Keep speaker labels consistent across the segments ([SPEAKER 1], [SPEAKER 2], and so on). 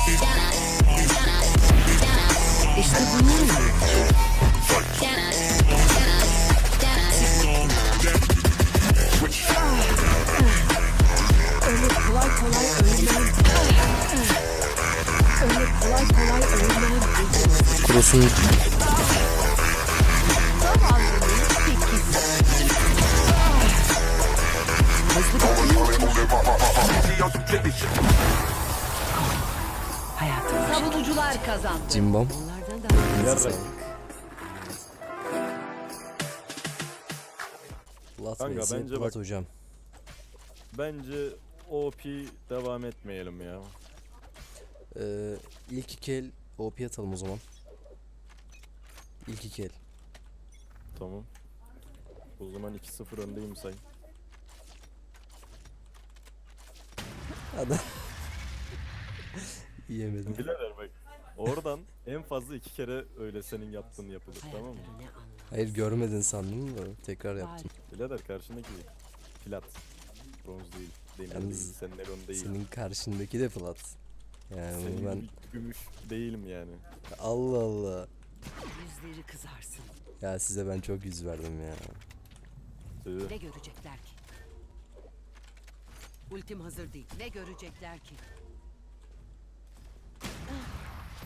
[SPEAKER 1] İşte kolay kolay ölmem. Öyle kolay kolay ölmem.
[SPEAKER 2] Cross'un
[SPEAKER 1] kazandı.
[SPEAKER 2] cimbom.
[SPEAKER 3] Yarrak.
[SPEAKER 2] Plat
[SPEAKER 3] Kanka, bence
[SPEAKER 2] Plat
[SPEAKER 3] bak-
[SPEAKER 2] hocam.
[SPEAKER 3] Bence OP devam etmeyelim ya.
[SPEAKER 2] Ee, ilk iki el OP atalım o zaman. İlk iki el.
[SPEAKER 3] Tamam. O zaman 2-0 öndeyim say.
[SPEAKER 2] Hadi. Yiyemedim.
[SPEAKER 3] Birader bak. Oradan en fazla iki kere öyle senin yaptığın yapılır tamam mı?
[SPEAKER 2] Hayır görmedin sandım da tekrar yaptım.
[SPEAKER 3] Birader karşındaki plat. Bronz değil. Demir
[SPEAKER 2] Yalnız
[SPEAKER 3] değil. Senin Eron değil.
[SPEAKER 2] Senin karşındaki de plat. Yani
[SPEAKER 3] Senin
[SPEAKER 2] ben
[SPEAKER 3] gümüş değilim yani.
[SPEAKER 2] Allah Allah.
[SPEAKER 1] Yüzleri kızarsın.
[SPEAKER 2] Ya size ben çok yüz verdim ya.
[SPEAKER 3] Tüh.
[SPEAKER 1] Ne görecekler ki? Ultim hazır değil. Ne görecekler ki?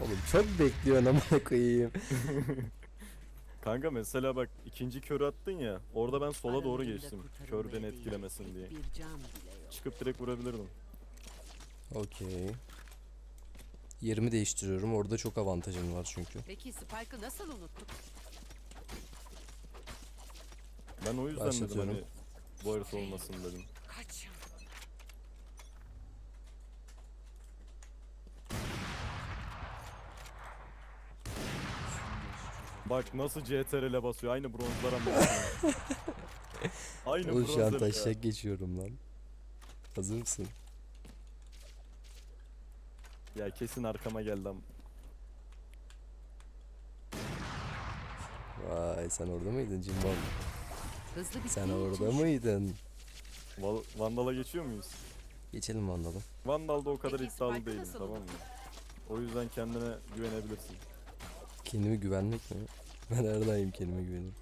[SPEAKER 2] Oğlum çok bekliyorsun amına koyayım.
[SPEAKER 3] Kanka mesela bak ikinci körü attın ya. Orada ben sola doğru geçtim. Kör beni etkilemesin diye. Çıkıp direkt vurabilirdim.
[SPEAKER 2] Okey. Yerimi değiştiriyorum. Orada çok avantajım var çünkü.
[SPEAKER 1] Peki Spike'ı nasıl unuttuk?
[SPEAKER 3] Ben o yüzden dedim
[SPEAKER 2] Başlatıyorum.
[SPEAKER 3] hani bu harita olmasın dedim. Bak nasıl CTRL'e basıyor. Aynı bronzlara mı? Aynı
[SPEAKER 2] Oğlum şu an
[SPEAKER 3] bronzlara ya.
[SPEAKER 2] taşak geçiyorum lan. Hazır mısın?
[SPEAKER 3] Ya kesin arkama geldi am.
[SPEAKER 2] Vay sen orada mıydın Cimbom?
[SPEAKER 1] Hızlı bittiği
[SPEAKER 2] Sen
[SPEAKER 1] için
[SPEAKER 2] orada
[SPEAKER 1] şu-
[SPEAKER 2] mıydın?
[SPEAKER 3] Val- Vandal'a geçiyor muyuz?
[SPEAKER 2] Geçelim Vandal'a.
[SPEAKER 3] Vandal'da o kadar
[SPEAKER 1] Peki,
[SPEAKER 3] iddialı
[SPEAKER 1] Spike'ı
[SPEAKER 3] değilim
[SPEAKER 1] nasıl
[SPEAKER 3] tamam mı? O yüzden kendine güvenebilirsin.
[SPEAKER 2] Kendime güvenmek mi? Ben her daim kendime güvenirim.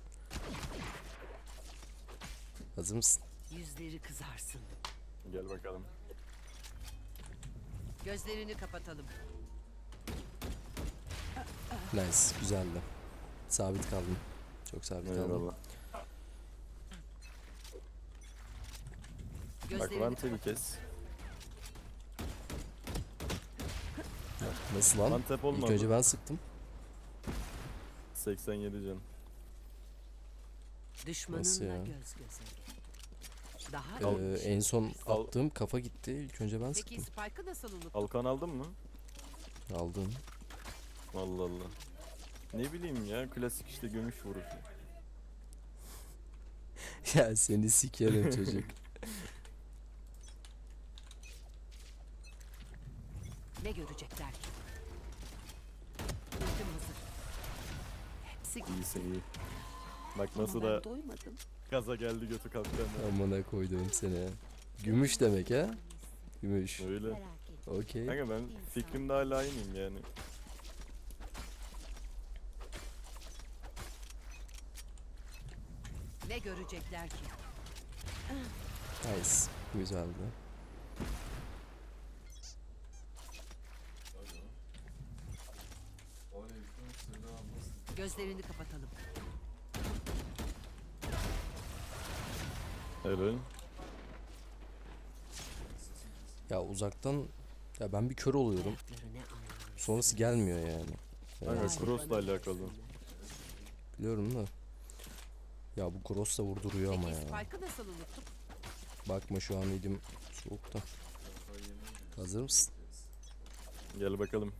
[SPEAKER 2] Hazır mısın?
[SPEAKER 1] Yüzleri kızarsın.
[SPEAKER 3] Gel bakalım.
[SPEAKER 1] Gözlerini kapatalım.
[SPEAKER 2] Nice. Güzeldi. Sabit kaldım. Çok sabit kaldım.
[SPEAKER 3] Eyvallah. Bak
[SPEAKER 1] Gözlerini
[SPEAKER 3] Vantep'i kes.
[SPEAKER 2] Nasıl lan?
[SPEAKER 3] Vantep
[SPEAKER 2] İlk
[SPEAKER 3] olmadı.
[SPEAKER 2] önce ben sıktım.
[SPEAKER 3] 87 can.
[SPEAKER 1] Düşmanınla
[SPEAKER 2] Nasıl ya?
[SPEAKER 1] göz göze gel. Daha
[SPEAKER 2] Ee, en son
[SPEAKER 3] Al-
[SPEAKER 2] attığım kafa gitti. İlk önce ben
[SPEAKER 1] Peki
[SPEAKER 2] sıktım.
[SPEAKER 1] Spike'ı nasıl unuttuk?
[SPEAKER 3] Alkan aldın mı?
[SPEAKER 2] Aldım.
[SPEAKER 3] Allah Allah. Ne bileyim ya klasik işte gümüş vuruşu.
[SPEAKER 2] ya seni sikerim çocuk.
[SPEAKER 1] Ne görecekler ki? Ultim hazır. Gitti.
[SPEAKER 3] İyisin iyi. Bak
[SPEAKER 1] Ama
[SPEAKER 3] nasıl
[SPEAKER 1] ben
[SPEAKER 3] da
[SPEAKER 1] doymadım.
[SPEAKER 3] gaza geldi götü kalktı hemen.
[SPEAKER 2] Amına koydum seni. Gümüş demek ha? Gümüş.
[SPEAKER 3] Öyle.
[SPEAKER 1] Merak etme.
[SPEAKER 2] Okey.
[SPEAKER 3] Kanka ben fikrimde hala aynıyım yani.
[SPEAKER 1] Ne görecekler ki?
[SPEAKER 2] Nice. Güzeldi.
[SPEAKER 1] Gözlerini kapatalım.
[SPEAKER 3] Helal.
[SPEAKER 2] Ya uzaktan ya ben bir kör oluyorum. Sonrası gelmiyor yani.
[SPEAKER 3] Kanka
[SPEAKER 2] Evet,
[SPEAKER 3] cross'la alakalı.
[SPEAKER 2] biliyorum da. Ya bu cross da vurduruyor ama ya.
[SPEAKER 1] Spike'ı nasıl unuttuk?
[SPEAKER 2] Bakma şu an elim soğukta. Hazır mısın?
[SPEAKER 3] Gel bakalım.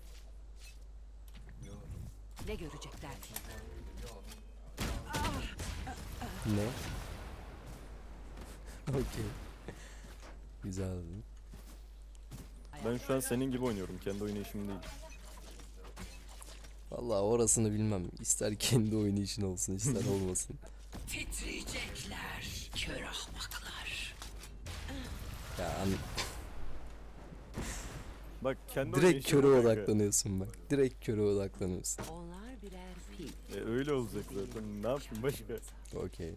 [SPEAKER 1] Ne görecekler ki?
[SPEAKER 2] Ne? Okey. Güzeldi.
[SPEAKER 3] Ben şu an senin gibi oynuyorum. Kendi oynayışım değil.
[SPEAKER 2] Vallahi orasını bilmem. İster kendi oynayışın olsun ister olmasın.
[SPEAKER 1] Titriyecekler. Kör ahmaklar.
[SPEAKER 2] Ya an-
[SPEAKER 3] Bak kendi
[SPEAKER 2] Direkt köre odaklanıyorsun bak. Direkt köre odaklanıyorsun.
[SPEAKER 1] Onlar birer fil.
[SPEAKER 3] E, öyle olacak zaten. Ne yapayım başka?
[SPEAKER 2] Okey.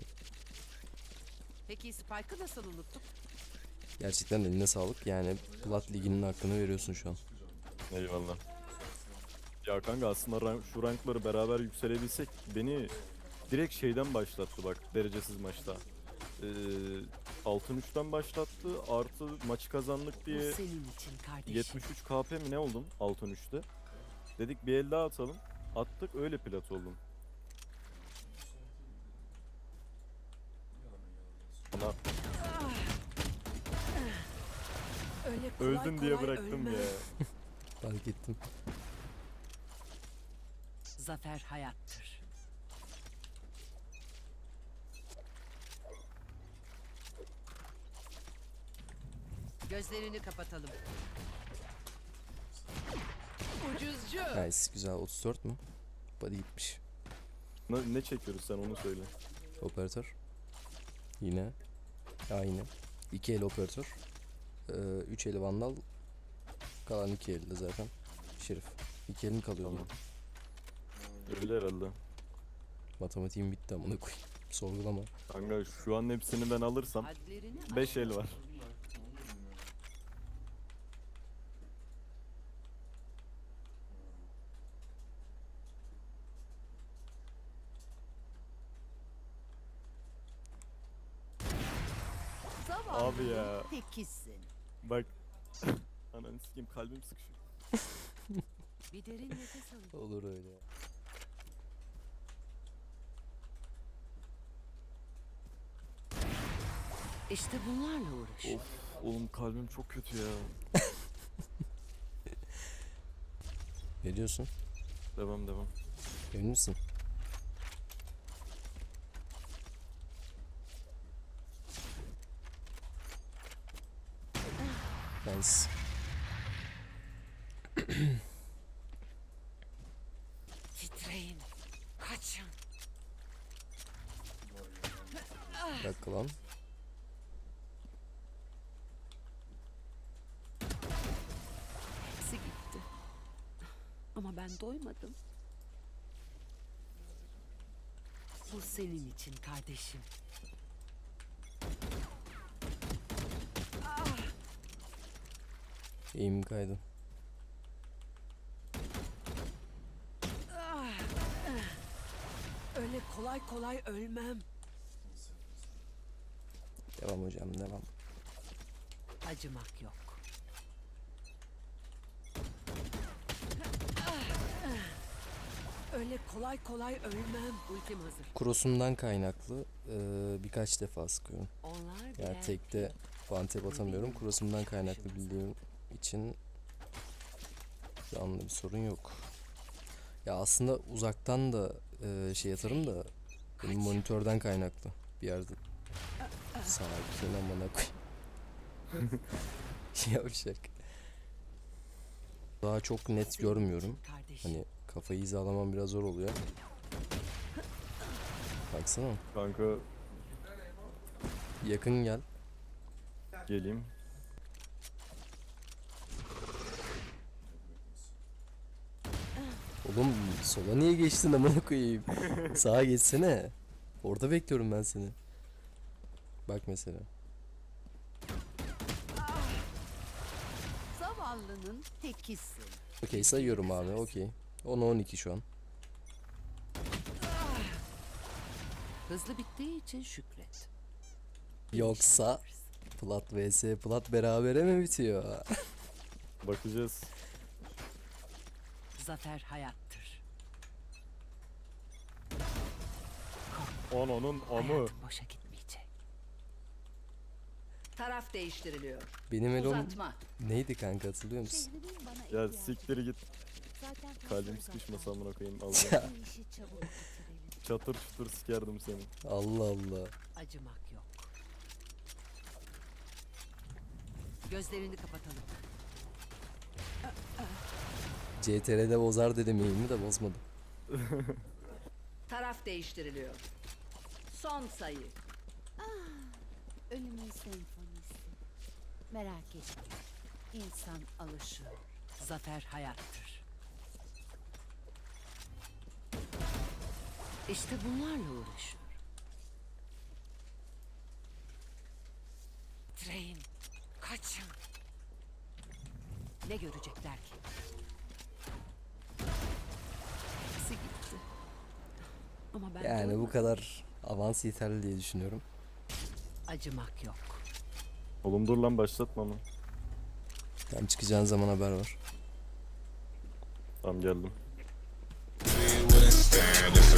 [SPEAKER 1] Peki Spike'ı nasıl unuttuk?
[SPEAKER 2] Gerçekten eline sağlık. Yani Plat Ligi'nin hakkını veriyorsun şu an.
[SPEAKER 3] Eyvallah. Ya kanka aslında rank- şu rankları beraber yükselebilsek beni direkt şeyden başlattı bak derecesiz maçta. Ee, altın 3'ten başlattı artı maçı kazandık diye
[SPEAKER 1] senin için kardeşim.
[SPEAKER 3] 73 KP mi ne oldum altın 3'te. Dedik bir el daha atalım. Attık öyle plat oldum.
[SPEAKER 1] Öyle kolay
[SPEAKER 3] öldün diye
[SPEAKER 1] kolay
[SPEAKER 3] bıraktım
[SPEAKER 1] ölmem.
[SPEAKER 3] ya.
[SPEAKER 2] Fark ettim.
[SPEAKER 1] Zafer hayattır. Gözlerini kapatalım. Ucuzcu.
[SPEAKER 2] Nice güzel 34 mü? Body gitmiş.
[SPEAKER 3] Ne, ne çekiyoruz sen onu söyle.
[SPEAKER 2] Operatör. Yine. Aynı. 2 el operatör. 3 eli vandal. Kalan 2 elde zaten. Şerif. 2 elin kalıyor
[SPEAKER 3] Tamam. Öyle herhalde.
[SPEAKER 2] Matematiğim bitti amına koyayım. Sorgulama.
[SPEAKER 3] Kanka şu an hepsini ben alırsam
[SPEAKER 1] Hadlerini
[SPEAKER 3] 5 el var. Abi ya.
[SPEAKER 1] Tekizsin.
[SPEAKER 3] Bak. Ananı sikeyim kalbim sıkışıyor.
[SPEAKER 1] Bir derin nefes alın.
[SPEAKER 2] Olur öyle.
[SPEAKER 1] İşte bunlarla uğraş.
[SPEAKER 3] Of oğlum kalbim çok kötü ya.
[SPEAKER 2] Ne diyorsun?
[SPEAKER 3] Devam devam.
[SPEAKER 2] Emin misin? Nice.
[SPEAKER 1] Titreyin. Kaçın.
[SPEAKER 2] Dakika lan.
[SPEAKER 1] Hepsi gitti. Ama ben doymadım. Bu senin için kardeşim.
[SPEAKER 2] Eğim kaydı.
[SPEAKER 1] Öyle kolay kolay ölmem.
[SPEAKER 2] Devam hocam devam.
[SPEAKER 1] Acımak yok. Öyle kolay kolay ölmem. Ultim hazır.
[SPEAKER 2] Cross'umdan kaynaklı eee, birkaç defa sıkıyorum.
[SPEAKER 1] Onlar
[SPEAKER 2] Yani tekte fante atamıyorum. Cross'umdan kaynaklı bildiğim için şu anda bir sorun yok. Ya aslında uzaktan da eee, şey atarım da benim monitörden kaynaklı bir yerde. Sakin amına koyayım. Yavşak. Daha çok net görmüyorum. Hani kafayı hizalamam biraz zor oluyor. Baksana.
[SPEAKER 3] Kanka
[SPEAKER 2] Yakın gel.
[SPEAKER 3] geleyim.
[SPEAKER 2] Oğlum sola niye geçtin amına koyayım? Sağa geçsene. Orada bekliyorum ben seni. Bak mesela.
[SPEAKER 1] Zavallının tekisin.
[SPEAKER 2] Okey sayıyorum abi okey. 10 12 şu an.
[SPEAKER 1] Hızlı bittiği için şükret.
[SPEAKER 2] Yoksa Plat vs Plat berabere mi bitiyor?
[SPEAKER 3] Bakacağız.
[SPEAKER 1] Zafer hayattır.
[SPEAKER 3] Ananın amı.
[SPEAKER 1] Hayatın boşa gitmeyecek. Taraf değiştiriliyor.
[SPEAKER 2] Benim elom
[SPEAKER 1] Uzatma.
[SPEAKER 2] neydi kanka hatırlıyor musun?
[SPEAKER 4] Şehrimin bana
[SPEAKER 3] Ya
[SPEAKER 4] ihtiyacı
[SPEAKER 3] siktir git.
[SPEAKER 4] Zaten fazla
[SPEAKER 3] Kalbim sıkışmasa amına koyayım.
[SPEAKER 2] Ya.
[SPEAKER 3] Alacağım.
[SPEAKER 4] Bu işi çabuk bitirelim.
[SPEAKER 3] Çatır çutur sikerdim seni.
[SPEAKER 2] Allah Allah.
[SPEAKER 1] Acımak yok. Gözlerini kapatalım.
[SPEAKER 2] CTR'de bozar dedim eğimi de bozmadım.
[SPEAKER 1] Taraf değiştiriliyor. Son sayı.
[SPEAKER 4] Ölümün senfonisi. Merak etme. İnsan alışıyor.
[SPEAKER 1] Zafer hayattır. İşte bunlarla uğraşıyor. Train, kaçın. Ne görecekler ki? Hepsi gitti. Ama ben
[SPEAKER 2] Yani bu kadar avans yeterli diye düşünüyorum.
[SPEAKER 1] Acımak yok.
[SPEAKER 3] Oğlum dur lan başlatma ama.
[SPEAKER 2] Tam çıkacağın zaman haber var.
[SPEAKER 3] Tamam geldim.
[SPEAKER 5] wouldn't stand.